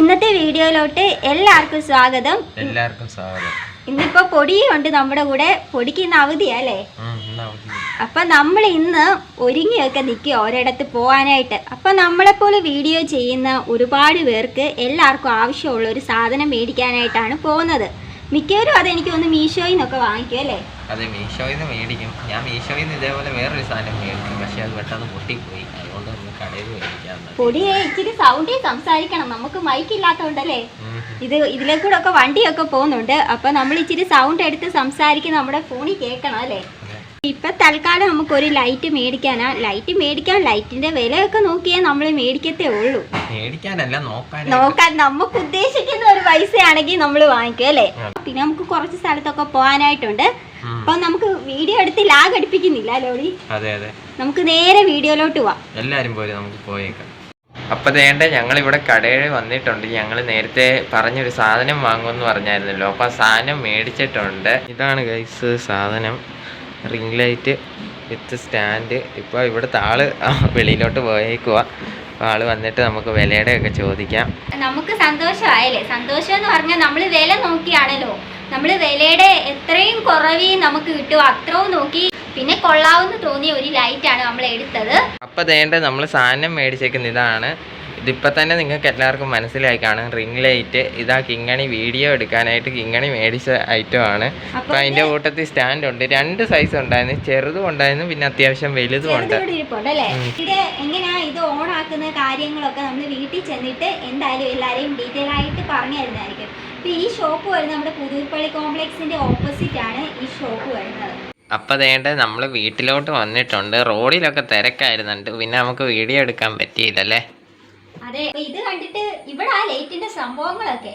ഇന്നത്തെ വീഡിയോയിലോട്ട് എല്ലാവർക്കും സ്വാഗതം. എല്ലാവർക്കും സ്വാഗതം. ഇന്നിപ്പോ പൊടിയുണ്ട് നമ്മുടെ കൂടെ. പൊടിക്ക് ഇന്ന് അവധിയാ അല്ലേ? ഉം, ഇന്ന് അവധി. അപ്പൊ നമ്മൾ ഇന്ന് ഒരുങ്ങിയൊക്കെ നിൽക്കുക ഒരിടത്ത് പോകാനായിട്ട്. അപ്പൊ നമ്മളെപ്പോലെ വീഡിയോ ചെയ്യുന്ന ഒരുപാട് പേർക്ക് എല്ലാവർക്കും ആവശ്യമുള്ള ഒരു സാധനം മേടിക്കാനായിട്ടാണ് പോകുന്നത്. മിക്കവരും അതെനിക്ക് ഒന്ന് മീഷോയിൽ നിന്നൊക്കെ വാങ്ങിക്കും അല്ലേ? അതെ മീഷോയിൽ നിന്ന് മേടിക്കും. ഞാൻ മീഷോയിൽ നിന്ന് ഇതേപോലെ വേറൊരു സാധനം മേടിക്കും. പക്ഷെ അത് പെട്ടെന്ന് പൊട്ടിപ്പോയി. കടയിൽ പൊടിയെ ഇച്ചിരി സൗണ്ടിൽ സംസാരിക്കണം. നമുക്ക് മൈക്ക് ഇല്ലാത്തതുകൊണ്ടല്ലേ ഇത് ഇതിലെ കൂടെ ഒക്കെ വണ്ടിയൊക്കെ പോകുന്നുണ്ട്. അപ്പൊ നമ്മൾ ഇച്ചിരി സൗണ്ട് എടുത്ത് സംസാരിക്കും നമ്മുടെ ഫോണിൽ കേൾക്കണം അല്ലേ? ഇപ്പൊ തൽക്കാലം നമുക്ക് ഒരു ലൈറ്റ് മേടിക്കാനാ. ലൈറ്റ് മേടിക്കാൻ ലൈറ്റിന്റെ വിലയൊക്കെ നോക്കിയേ നമ്മൾ മേടിക്കത്തേ ഉള്ളൂ. മേടിക്കാനല്ല നോക്കാൻ നോക്കാൻ നമുക്ക് ഉദ്ദേശിക്കുന്ന ഒരു പൈസയാണെങ്കിൽ നമ്മൾ വാങ്ങിക്കും അല്ലേ? പിന്നെ നമുക്ക് കുറച്ച് സ്ഥലത്തൊക്കെ പോകാനായിട്ടുണ്ട്. അപ്പൊ നമുക്ക് വീഡിയോ എടുത്ത് ലാഗ് അടിപ്പിക്കുന്നില്ല ലോളി? അതെ അതെ. നമുക്ക് നേരെ വീഡിയോയിലോട്ട് പോവാം. എല്ലാരും പോലെ നമുക്ക് പോയേക്കാം. അപ്പൊ ദേണ്ട ഞങ്ങൾ ഇവിടെ കടയിൽ വന്നിട്ടുണ്ട്. ഞങ്ങൾ നേരത്തെ പറഞ്ഞൊരു സാധനം വാങ്ങുമെന്ന് പറഞ്ഞായിരുന്നല്ലോ. അപ്പൊ ആ സാധനം മേടിച്ചിട്ടുണ്ട്. ഇതാണ് ഗൈസ് സാധനം. റിംഗ് ലൈറ്റ് വിത്ത് സ്റ്റാൻഡ് ഇപ്പോൾ ഇവിടുത്തെ ആൾ വെളിയിലോട്ട് പോയേക്കുക അപ്പോൾ ആൾ വന്നിട്ട് നമുക്ക് വിലയുടെ ഒക്കെ ചോദിക്കാം. നമുക്ക് സന്തോഷമായല്ലേ? സന്തോഷം എന്ന് പറഞ്ഞാൽ നമ്മൾ വില നോക്കിയാണല്ലോ. നമ്മൾ വിലയുടെ എത്രയും കുറവിൽ നമുക്ക് കിട്ടുമോ അത്രയും നോക്കി പിന്നെ കൊള്ളാവുന്ന തോന്നിയ ഒരു ലൈറ്റാണ് നമ്മൾ എടുത്തത്. അപ്പം വേണ്ട നമ്മൾ സാധനം മേടിച്ചേക്കുന്ന ഇതാണ്. ഇതിപ്പോൾ തന്നെ നിങ്ങൾക്ക് എല്ലാവർക്കും മനസ്സിലായി കാണും. റിംഗ് ലൈറ്റ് ഇതാ കിങ്ങണി വീഡിയോ എടുക്കാനായിട്ട് കിങ്ങണി മേടിച്ച ഐറ്റം ആണ്. അപ്പോൾ അതിന്റെ കൂട്ടത്തിൽ സ്റ്റാൻഡ് ഉണ്ട്. രണ്ട് സൈസ് ഉണ്ടായിരുന്നു. ചെറുതും ഉണ്ടായിരുന്നു പിന്നെ അത്യാവശ്യം വലുതും ഉണ്ട്. ഇത് എങ്ങനെയാ ഇത് ഓൺ ആക്കുന്ന കാര്യങ്ങളൊക്കെ നമ്മൾ വീട്ടിൽ ചെന്നിട്ട് എന്തായാലും എല്ലാവരെയും ഡീറ്റെയിൽ ആയിട്ട് പറഞ്ഞു തരുന്നതായിരിക്കും. ഈ ഷോപ്പ് വരുന്നത് നമ്മുടെ പുതൂർപ്പള്ളി കോംപ്ലക്സിന്റെ ഓപ്പോസിറ്റ് ആണ് ഈ ഷോപ്പ് വരുന്നത്. അപ്പോൾ ദേണ്ട നമ്മൾ വീട്ടിലോട്ട് വന്നിട്ടുണ്ട്. റോഡിലൊക്കെ തിരക്കായിരുന്നുണ്ട്. പിന്നെ നമുക്ക് വീഡിയോ എടുക്കാൻ പറ്റിയില്ലല്ലേ? അതെ അപ്പൊ ഇത് കണ്ടിട്ട് ഇവിടെ ആ ലൈറ്റിന്റെ സംഭവങ്ങളൊക്കെ.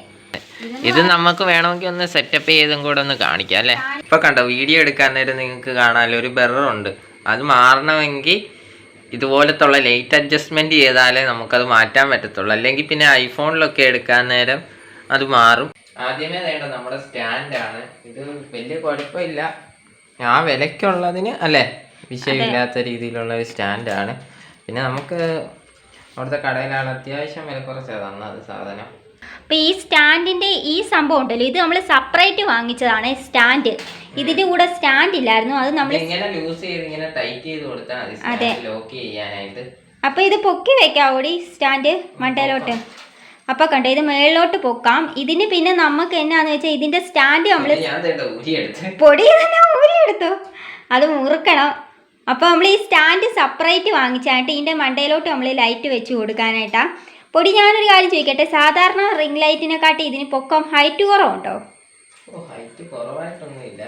ഇത് നമുക്ക് വേണമെങ്കിൽ ഒന്ന് സെറ്റപ്പ് ചെയ്തും കൂടെ ഒന്ന് കാണിക്കാം അല്ലേ? ഇപ്പൊ കണ്ടോ വീഡിയോ എടുക്കാൻ നേരം നിങ്ങൾക്ക് കാണാമല്ലോ ഒരു ബെററുണ്ട് അത് മാറണമെങ്കിൽ ഇതുപോലത്തുള്ള ലൈറ്റ് അഡ്ജസ്റ്റ്മെന്റ് ചെയ്താലേ നമുക്കത് മാറ്റാൻ പറ്റത്തുള്ളൂ. അല്ലെങ്കിൽ പിന്നെ ഐഫോണിലൊക്കെ എടുക്കാൻ നേരം അത് മാറും. ആദ്യമേ വേണ്ട നമ്മുടെ സ്റ്റാൻഡാണ്. ഇത് വലിയ കുഴപ്പമില്ല. ആ വിലക്കുള്ളതിന് അല്ലേ? വിഷയമില്ലാത്ത രീതിയിലുള്ള ഒരു സ്റ്റാൻഡാണ്. പിന്നെ നമുക്ക് അവിടുത്തെ കടയിലാണ് അത്യാവശ്യം വില കുറച്ചാണ് തന്നത് സാധനം. അപ്പൊ ഈ സ്റ്റാൻഡിന്റെ ഈ സംഭവം ഉണ്ടല്ലോ ഇത് നമ്മൾ സെപ്പറേറ്റ് വാങ്ങിച്ചതാണ് സ്റ്റാൻഡ്. ഇതിന്റെ കൂടെ സ്റ്റാൻഡ് ഇല്ലായിരുന്നു അത് നമ്മൾ ഇങ്ങനെ ലൂസ് ചെയ്ത് ഇങ്ങനെ ടൈറ്റ് ചെയ്ത് കൊടുത്താൽ മതി അതെ. ലോക്ക് ചെയ്യാനായിട്ട്. അപ്പൊ ഇത് പൊക്കി വെക്കാവോടി സ്റ്റാൻഡ് മണ്ടയിലോട്ട് അപ്പൊ കണ്ടോ ഇത് മേളിലോട്ട് പൊക്കാം. ഇതിന് പിന്നെ നമുക്ക് എന്നാന്ന് വെച്ചാൽ ഇതിന്റെ സ്റ്റാൻഡ് നമ്മൾ പൊടി തന്നെ ഊരിയെടുത്തു അത് മുറുക്കണം. അപ്പോൾ നമ്മൾ ഈ സ്റ്റാൻഡ് സെപ്പറേറ്റ് വാങ്ങിച്ചായിട്ട് ഇതിന്റെ മണ്ടയിലോട്ട് നമ്മൾ ലൈറ്റ് വെച്ച് കൊടുക്കാനായിട്ടാ. പൊടി ഞാനൊരു കാര്യം ചോദിക്കട്ടെ സാധാരണ റിംഗ് ലൈറ്റിനെ ലൈറ്റിനെക്കാട്ടി ഇതിന് പൊക്കം ഹൈറ്റ് കുറവുണ്ടോ? ഓ ഹൈറ്റ് കുറവായിട്ടൊന്നുമില്ല.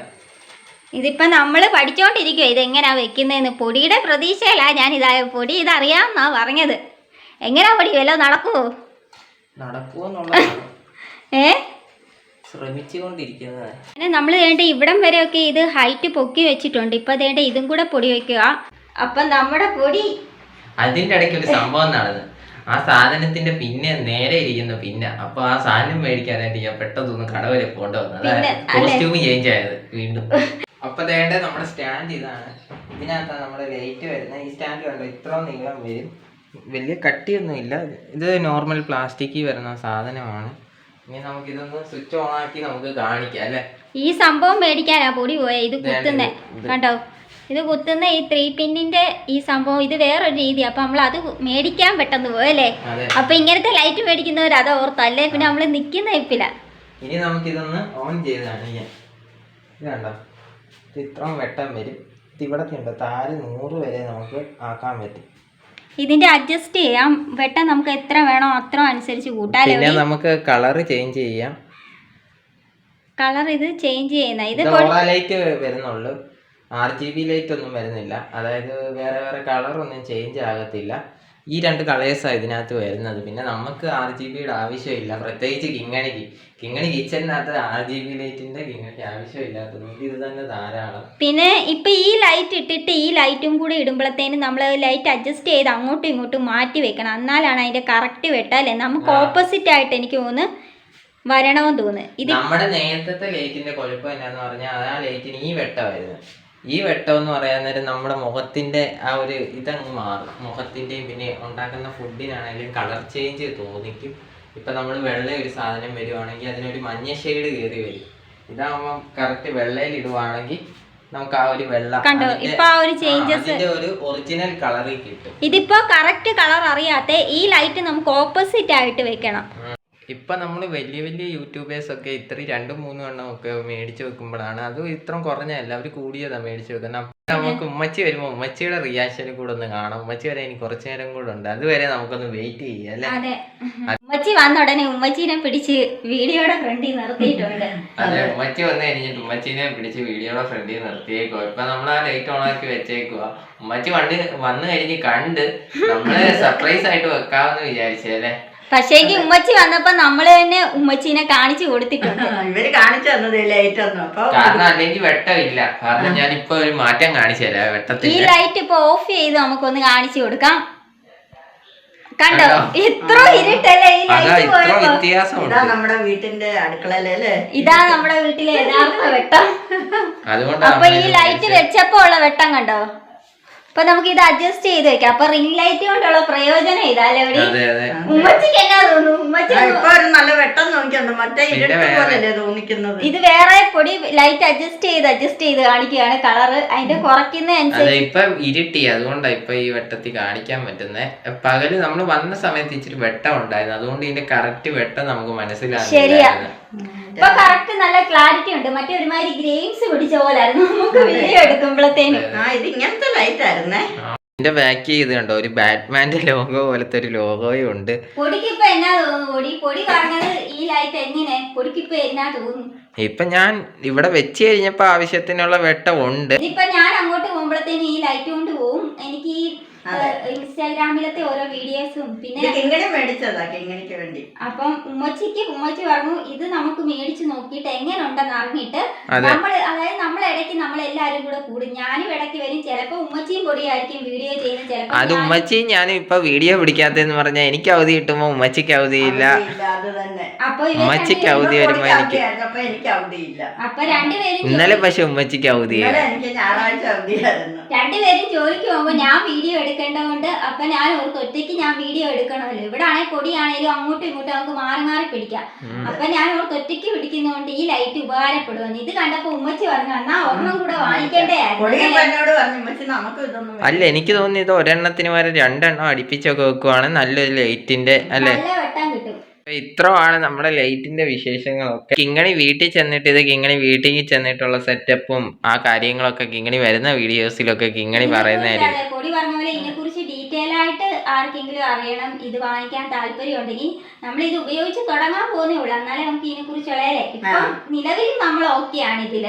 ഇതിപ്പം നമ്മൾ പഠിച്ചുകൊണ്ടിരിക്കുക ഇതെങ്ങനെയാ വെക്കുന്നതെന്ന് പൊടിയുടെ പ്രതീക്ഷയല്ല ഞാൻ ഇതായ പൊടി ഇതറിയാമെന്നാ പറഞ്ഞത്. എങ്ങനെയാ പൊടി വല്ലോ നടക്കുമോ നടക്കുമെന്നുള്ളതാണ് ഏ? ശ്രമിച്ചുകൊണ്ടിരിക്കുന്നത്. പിന്നെ നമ്മൾ വേണ്ട ഇവിടം വരെ ഒക്കെ ഇത് ഹൈറ്റ് പൊക്കി വെച്ചിട്ടുണ്ട്. ഇപ്പൊ വേണ്ട ഇതും കൂടെ പൊടി വെക്കുക. അപ്പൊ നമ്മുടെ പൊടി. അതിന്റെ ഇടയ്ക്ക് ഒരു സംഭവം നടന്നു. ആ സാധനത്തിന്റെ പിന്നെ നേരെ ഇരിക്കുന്ന പിന്നെ. അപ്പൊ ആ സാധനം മേടിക്കാനായിട്ട് ഞാൻ പെട്ടെന്ന് ഒന്ന് കട പോകേണ്ട വന്നത് കോസ്റ്റ്യൂം ചേഞ്ച് ആയത് വീണ്ടും. അപ്പൊ വേണ്ട നമ്മുടെ സ്റ്റാൻഡ് ഇതാണ്. ഇതിനകത്താണ് നമ്മുടെ ലൈറ്റ് വരുന്നത്. ഈ സ്റ്റാൻഡ് കണ്ടോ? ഇത്രയും നീളം വരും. വലിയ കട്ടിയൊന്നും ഇല്ല ഇത് നോർമൽ പ്ലാസ്റ്റിക്കിൽ വരുന്ന സാധനമാണ്. ഇനി നമുക്ക് ഇതൊന്ന് സ്വിച്ച് ഓൺ ആക്കി നമുക്ക് കാണിക്കാം അല്ലേ? ഈ സംഭവം മേടിക്കാനാ പൊടി പോയ. ഇത് കുത്തുന്ന. കണ്ടോ? ഇത് കുത്തുന്ന ഈ ത്രീ പിന്നിന്റെ ഈ സംഭവം ഇത് വേറൊരു രീതി. അപ്പൊ നമ്മൾ അത് മേടിക്കാൻ പെട്ടെന്ന് പോയല്ലേ അപ്പൊ ഇങ്ങനത്തെ ലൈറ്റ് മേടിക്കുന്നവർ അത് ഓർത്തല്ലേ പിന്നെ നമ്മൾ നിക്കുന്ന ഇപ്പില്ല ഇനി നമുക്ക് ഇതൊന്ന് ഓൺ ചെയ്ത് കാണിക്കാം ഇത് കണ്ടോ? ഇത് ഇത്രയും വെട്ടം വരും. ഇത് ഇവിടെ ഉണ്ട് താഴെ നൂറ് വരെ നമുക്ക് ആക്കാൻ പറ്റും. ഇതിന്റെ അഡ്ജസ്റ്റ് ചെയ്യാം. വെട്ടം നമുക്ക് എത്ര വേണോ അത്ര അനുസരിച്ച് കൂട്ടാലോ പിന്നെ നമുക്ക് കളർ ചേഞ്ച് ചെയ്യാം. കളർ ഇത് ചേഞ്ച് ചെയ്യുന്ന. ഇത് ലൈറ്റ് വരുന്നുള്ളൂ. ആർ ജി ബി ലൈറ്റ് ഒന്നും വരുന്നില്ല. അതായത് വേറെ വേറെ കളർ ഒന്നും ചേഞ്ച് ആകത്തില്ല. ഈ രണ്ട് കളേഴ്സാണ് ഇതിനകത്ത് വരുന്നത്. പിന്നെ നമുക്ക് ആർ ജി ബിയുടെ ആവശ്യമില്ല. പ്രത്യേകിച്ച് കിങ്ങണിക്ക്. കിങ്ങണി കിച്ചണിനകത്ത് ആർ ജി ബി ലൈറ്റിന്റെ കിങ്ങണിക്ക് ആവശ്യമില്ലാത്തതുകൊണ്ട് ഇത് തന്നെ ധാരാളം. പിന്നെ ഇപ്പൊ ഈ ലൈറ്റ് ഇട്ടിട്ട് ഈ ലൈറ്റും കൂടി ഇടുമ്പോഴത്തേനും നമ്മൾ ലൈറ്റ് അഡ്ജസ്റ്റ് ചെയ്ത് അങ്ങോട്ടും ഇങ്ങോട്ടും മാറ്റി വെക്കണം. എന്നാലാണ് അതിന്റെ കറക്റ്റ് വെട്ടല്ലേ നമുക്ക് ഓപ്പോസിറ്റ് ആയിട്ട് എനിക്ക് തോന്നുന്നു വരണമെന്ന് തോന്നുന്നു. ഇത് നമ്മുടെ നേരത്തെ ലൈറ്റിന്റെ കുഴപ്പം എന്നാന്ന് പറഞ്ഞാൽ ആ ലൈറ്റിന് ഈ വെട്ടമായിരുന്നു. ഈ വെട്ടം എന്ന് പറയാൻ നേരം നമ്മുടെ മുഖത്തിന്റെ ആ ഒരു ഇതങ്ങ് മാറും. മുഖത്തിന്റെയും പിന്നെ ഉണ്ടാക്കുന്ന ഫുഡിനാണെങ്കിലും കളർ ചേഞ്ച് തോന്നിക്കും. ഇപ്പൊ നമ്മൾ വെള്ള ഒരു സാധനം വരുവാണെങ്കിൽ അതിനൊരു മഞ്ഞ ഷെയ്ഡ് കയറി വരും. ഇതാകുമ്പോൾ കറക്റ്റ് വെള്ളയിൽ ഇടുവാണെങ്കിൽ നമുക്ക് ആ ഒരു വെള്ള കണ്ടോ? ഇപ്പൊ ആ ഒരു ഒരു ഒറിജിനൽ കളറിൽ കിട്ടും. ഇതിപ്പോ കറക്റ്റ് കളർ അറിയാത്ത ഈ ലൈറ്റ് നമുക്ക് ഓപ്പോസിറ്റ് ആയിട്ട് വെക്കണം. ഇപ്പൊ നമ്മൾ വലിയ വലിയ യൂട്യൂബേഴ്സ് ഒക്കെ ഇത്ര രണ്ടും മൂന്നും എണ്ണം ഒക്കെ മേടിച്ചു വെക്കുമ്പോഴാണ് അത് ഇത്ര കുറഞ്ഞല്ല അവർ കൂടിയതാ മേടിച്ചു വെക്കുന്നത് നമുക്ക് ഉമ്മച്ചി വരുമ്പോ ഉമ്മച്ചിയുടെ റിയാക്ഷനും കൂടെ ഒന്ന് കാണാം. ഉമ്മച്ചി വരെ ഇനി കുറച്ചു നേരം കൂടെ ഉണ്ട്. അതുവരെ നമുക്കൊന്ന് വെയിറ്റ് ചെയ്യാം അല്ലേ? ഉമ്മച്ചി വന്ന ഉടനെ ഉമ്മച്ചീനെ പിടിച്ച് വീഡിയോയുടെ ഫ്രണ്ടിൽ നിർത്തിയിട്ടുണ്ട്. അതെ ഉമ്മച്ചി വന്നു കഴിഞ്ഞിട്ട് ഉമ്മച്ചീനെ പിടിച്ച് വീഡിയോയുടെ ഫ്രണ്ടിൽ നിർത്തിയേക്കോ ഇപ്പൊ നമ്മൾ ആ ലൈറ്റ് ഓൺ ആക്കി വെച്ചേക്കുക ഉമ്മച്ചി വണ്ടി വന്നു കഴിഞ്ഞ് കണ്ട് നമ്മൾ സർപ്രൈസ് ആയിട്ട് വെക്കാമെന്ന് വിചാരിച്ചല്ലേ പക്ഷേക്ക് ഉമ്മച്ചി വന്നപ്പോ നമ്മൾ തന്നെ ഉമ്മച്ചീനെ കാണിച്ചു കൊടുത്തിട്ടുണ്ട്. ഇവർ കാണിച്ചു തന്നത് ലൈറ്റ് ഒന്നും. അപ്പൊ കാരണം അല്ലെങ്കിൽ വെട്ടമില്ല കാരണം ഞാൻ ഇപ്പൊ ഒരു മാറ്റം കാണിച്ചു തരാം ഈ ലൈറ്റ് ഇപ്പൊ ഓഫ് ചെയ്ത് നമുക്കൊന്ന് കാണിച്ചു കൊടുക്കാം. കണ്ടോ? ഇത്ര ഇരുട്ടല്ലേ ഈ അതാ ലൈറ്റ് ഇത്ര പോയപ്പോ? വ്യത്യാസമുണ്ട്. ഇതാ നമ്മുടെ വീട്ടിന്റെ അടുക്കളല്ലേ ഇതാ നമ്മുടെ വീട്ടിലെ യഥാർത്ഥ വെട്ടം. അതുകൊണ്ടാണ് അപ്പൊ ഈ ലൈറ്റ്. വെച്ചപ്പോ ഉള്ള വെട്ടം കണ്ടോ? അപ്പൊ നമുക്ക് ഇത് അഡ്ജസ്റ്റ് ചെയ്ത് വെക്കാം. അപ്പൊ റിംഗ് ലൈറ്റ് കൊണ്ടുള്ള പ്രയോജനം ഇതല്ലേ ഇവിടെ അതെ അതെ. ഉമ്മച്ചിക്ക് എന്നാ തോന്നുന്നു? ഉമ്മച്ചി ആ, ഇപ്പൊ ഒരു നല്ല വെട്ടം നോക്കിയുണ്ട് മറ്റേ പിന്നെ ഇരുട്ട് വേറെ. പോലല്ലേ തോന്നിക്കുന്നത്. ഇത് വേറെ പൊടി ലൈറ്റ് അഡ്ജസ്റ്റ് ചെയ്ത് അഡ്ജസ്റ്റ് ചെയ്ത് കാണിക്കുകയാണ് കളറ് അതിന്റെ കുറയ്ക്കുന്ന അതെ അനുസരിച്ച് ഇപ്പൊ ഇരുട്ടി. അതുകൊണ്ടാ ഇപ്പൊ ഈ വെട്ടത്തിൽ കാണിക്കാൻ പറ്റുന്നത് പകൽ നമ്മൾ വന്ന സമയത്ത് ഇച്ചിരി വെട്ടം ഉണ്ടായിരുന്നു. അതുകൊണ്ട് ഇതിന്റെ കറക്റ്റ് വെട്ടം നമുക്ക് ശരിയാ. ഇപ്പൊ കറക്റ്റ് നല്ല ക്ലാരിറ്റി ഉണ്ട്. മറ്റേ ഒരുമാതിരി ഗ്രെയിൻസ് പിടിച്ച പോലായിരുന്നു. നമുക്ക് വീഡിയോ എടുക്കുമ്പോഴത്തേനും. ആ ഇത് ഇങ്ങനത്തെ ലൈറ്റ് ആയിരുന്നേ. ഇതിന്റെ ബാക്ക് ചെയ്ത് കണ്ടോ? ഒരു ബാറ്റ്മാന്റെ ലോഗോ പോലത്തെ ഒരു ലോഗോയും ഉണ്ട്. പൊടിക്ക് ഇപ്പൊ എന്നാ തോന്നുന്നു? പൊടി പൊടി പറഞ്ഞത് ഈ ലൈറ്റ് എങ്ങനെ? പൊടിക്ക് ഇപ്പൊ എന്നാ തോന്നുന്നു? ഇപ്പൊ ഞാൻ ഇവിടെ വെച്ച് കഴിഞ്ഞപ്പോ ആവശ്യത്തിനുള്ള വെട്ടം ഉണ്ട്. ഇപ്പൊ ഞാൻ അങ്ങോട്ട് പോകുമ്പോഴത്തേനും ഈ ലൈറ്റ് കൊണ്ട് പോവും. എനിക്ക് ഈ ഇൻസ്റ്റാഗ്രാമിലത്തെ ഓരോ വീഡിയോസും പിന്നെ ഇത് കിങ്ങണി മേടിച്ചതാ? കിങ്ങണിക്ക് വേണ്ടി. അപ്പം ഉമ്മച്ചിക്ക് ഉമ്മച്ചി പറഞ്ഞു ഇത് നമുക്ക് മേടിച്ച് നോക്കിയിട്ട് എങ്ങനെ ഉണ്ടെന്ന് അറിഞ്ഞിട്ട് നമ്മൾ അതായത് നമ്മൾ ഇടയ്ക്ക് നമ്മൾ എല്ലാരും കൂടെ കൂടും. ഞാനും ഇടയ്ക്ക് വരും. ചിലപ്പോ ഉമ്മച്ചിയും പൊടിയായിരിക്കും വീഡിയോ ചെയ്യുന്ന ചിലപ്പോ അത് ഞാനും- ഉമ്മച്ചി ഞാൻ ഇപ്പൊ വീഡിയോ പിടിക്കാത്തെന്ന് പറഞ്ഞാൽ എനിക്ക് അവധി കിട്ടുമ്പോ ഉമ്മച്ചിക്ക് അവധിയില്ല അപ്പൊ ഉമ്മച്ചിക്ക് അവധി വരുമ്പോ എനിക്ക് അപ്പൊ രണ്ടുപേരും ഇന്നലെ പക്ഷെ ഉമ്മച്ചിക്ക് അവധിയായിരുന്നു. രണ്ടുപേരും ജോലിക്ക് പോകുമ്പോ ഞാൻ എടുക്കേണ്ടതുകൊണ്ട് അപ്പൊ ഞാൻ ഓർക്ക് ഒറ്റയ്ക്ക് ഞാൻ വീഡിയോ എടുക്കണമല്ലോ. ഇവിടെ ആണെങ്കിൽ പൊടിയാണേലും അങ്ങോട്ടും ഇങ്ങോട്ടും നമുക്ക് മാറി മാറി പിടിക്കാം. അപ്പൊ ഞാൻ ഓർക്ക് ഒറ്റയ്ക്ക് പിടിക്കുന്നതുകൊണ്ട് ഈ ലൈറ്റ് ഉപകാരപ്പെടുമെന്ന് ഇത് കണ്ടപ്പോ ഉമ്മച്ചി പറഞ്ഞു എന്നാ ഒരെണ്ണം കൂടെ വാങ്ങിക്കേണ്ടേ? അല്ല എനിക്ക് തോന്നി ഇത് ഒരെണ്ണത്തിന് വരെ രണ്ടെണ്ണം അടുപ്പിച്ചൊക്കെ വെക്കുവാണ് നല്ലൊരു ലൈറ്റിന്റെ അല്ലെ? നല്ല വെട്ടം കിട്ടും. ഇത്രയാണ് നമ്മുടെ ലൈറ്റിന്റെ വിശേഷങ്ങളൊക്കെ. കിങ്ങണി വീട്ടിൽ ചെന്നിട്ട് ഇത് കിങ്ങണി വീട്ടിൽ ചെന്നിട്ടുള്ള സെറ്റപ്പും ആ കാര്യങ്ങളൊക്കെ കിങ്ങണി വരുന്ന വീഡിയോസിലൊക്കെ കിങ്ങണി പറയുന്നതായിരിക്കും അതെ, പൊടി പറഞ്ഞ പോലെ ഇതിനെ ഡീറ്റെയിൽ ആയിട്ട് ആർക്കെങ്കിലും അറിയണം ഇത് വാങ്ങിക്കാൻ താല്പര്യം ഉണ്ടെങ്കിൽ നമ്മൾ ഇത് ഉപയോഗിച്ച് തുടങ്ങാൻ പോകുന്നേ ഉള്ളൂ. എന്നാലേ നമുക്ക് ഇതിനെ കുറിച്ച് ഇപ്പം നിലവിൽ നമ്മൾ ഓക്കെ ആണ് ഇതിൽ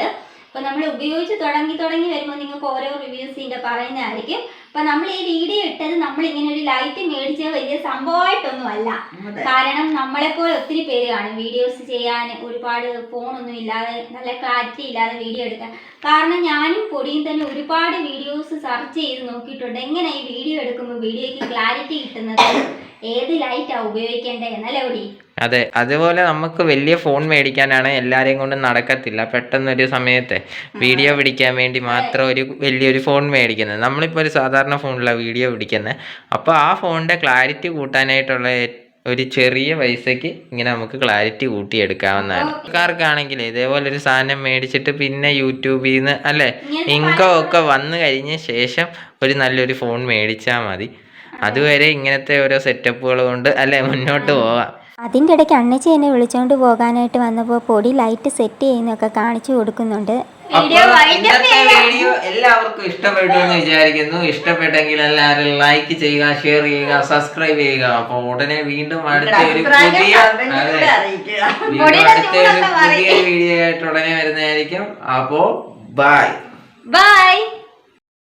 അപ്പൊ നമ്മൾ ഉപയോഗിച്ച് തുടങ്ങി തുടങ്ങി വരുമ്പോൾ നിങ്ങൾക്ക് ഓരോ റിവ്യൂസ് ഇതിന്റെ പറയുന്നതായിരിക്കും അപ്പൊ നമ്മൾ ഈ വീഡിയോ ഇട്ടത് നമ്മൾ ഇങ്ങനെ ഒരു ലൈറ്റ് മേടിച്ച വലിയ സംഭവമായിട്ടൊന്നും അല്ല കാരണം നമ്മളെപ്പോലെ ഒത്തിരി പേര് കാണും. വീഡിയോസ് ചെയ്യാൻ ഒരുപാട് ഫോണൊന്നും ഇല്ലാതെ നല്ല ക്ലാരിറ്റി ഇല്ലാതെ വീഡിയോ എടുക്കാൻ. കാരണം ഞാനും പൊടിയും തന്നെ ഒരുപാട് വീഡിയോസ് സെർച്ച് ചെയ്ത് നോക്കിയിട്ടുണ്ട്. എങ്ങനെ ഈ വീഡിയോ എടുക്കുമ്പോൾ വീഡിയോയ്ക്ക് ക്ലാരിറ്റി കിട്ടുന്നത്? ഏത് ലൈറ്റാണ് ഉപയോഗിക്കേണ്ടത്? എന്നല്ലേ പൊടി? അതെ അതുപോലെ നമുക്ക് വലിയ ഫോൺ മേടിക്കാനാണ് എല്ലാരെയും കൊണ്ട് നടക്കത്തില്ല. പെട്ടെന്നൊരു സമയത്തെ വീഡിയോ പിടിക്കാൻ വേണ്ടി മാത്രം ഒരു വലിയൊരു ഫോൺ മേടിക്കുന്നത്. നമ്മളിപ്പോൾ ഒരു സാധാരണ ഫോണിലാണ് വീഡിയോ പിടിക്കുന്നത് അപ്പോൾ ആ ഫോണിന്റെ ക്ലാരിറ്റി കൂട്ടാനായിട്ടുള്ള ഒരു ചെറിയ പൈസക്ക് ഇങ്ങനെ നമുക്ക് ക്ലാരിറ്റി കൂട്ടിയെടുക്കാവുന്നതാണ്. ആൾക്കാർക്കാണെങ്കിൽ ഇതേപോലെ ഒരു സാധനം മേടിച്ചിട്ട് പിന്നെ യൂട്യൂബിൽ നിന്ന് അല്ലേ ഇൻകം ഒക്കെ വന്നു കഴിഞ്ഞ ശേഷം ഒരു നല്ലൊരു ഫോൺ മേടിച്ചാൽ മതി. അതുവരെ ഇങ്ങനത്തെ ഓരോ സെറ്റപ്പുകൾ കൊണ്ട് അല്ലേ മുന്നോട്ട് പോവാം. അതിന്റെ ഇടയ്ക്ക് അണ്ണച്ചി എന്നെ വിളിച്ചുകൊണ്ട് പോകാനായിട്ട് വന്നപ്പോൾ പൊടി ലൈറ്റ് സെറ്റ് ചെയ്യുന്നൊക്കെ കാണിച്ചു കൊടുക്കുന്നുണ്ട്. വീഡിയോ അപ്പോൾ ഇന്നത്തെ വീഡിയോ എല്ലാവർക്കും ഇഷ്ടപ്പെട്ടു എന്ന് വിചാരിക്കുന്നു. ഇഷ്ടപ്പെട്ടെങ്കിൽ എല്ലാവരും ലൈക്ക് ചെയ്യുക ഷെയർ ചെയ്യുക സബ്സ്ക്രൈബ് ചെയ്യുക. അപ്പൊ ഉടനെ വീണ്ടും അടുത്ത ഒരു പുതിയ അതെ. അടുത്ത ഒരു പുതിയ വീഡിയോ ആയിട്ട് ഉടനെ വരുന്നതായിരിക്കും. അപ്പോ ബൈ ബൈ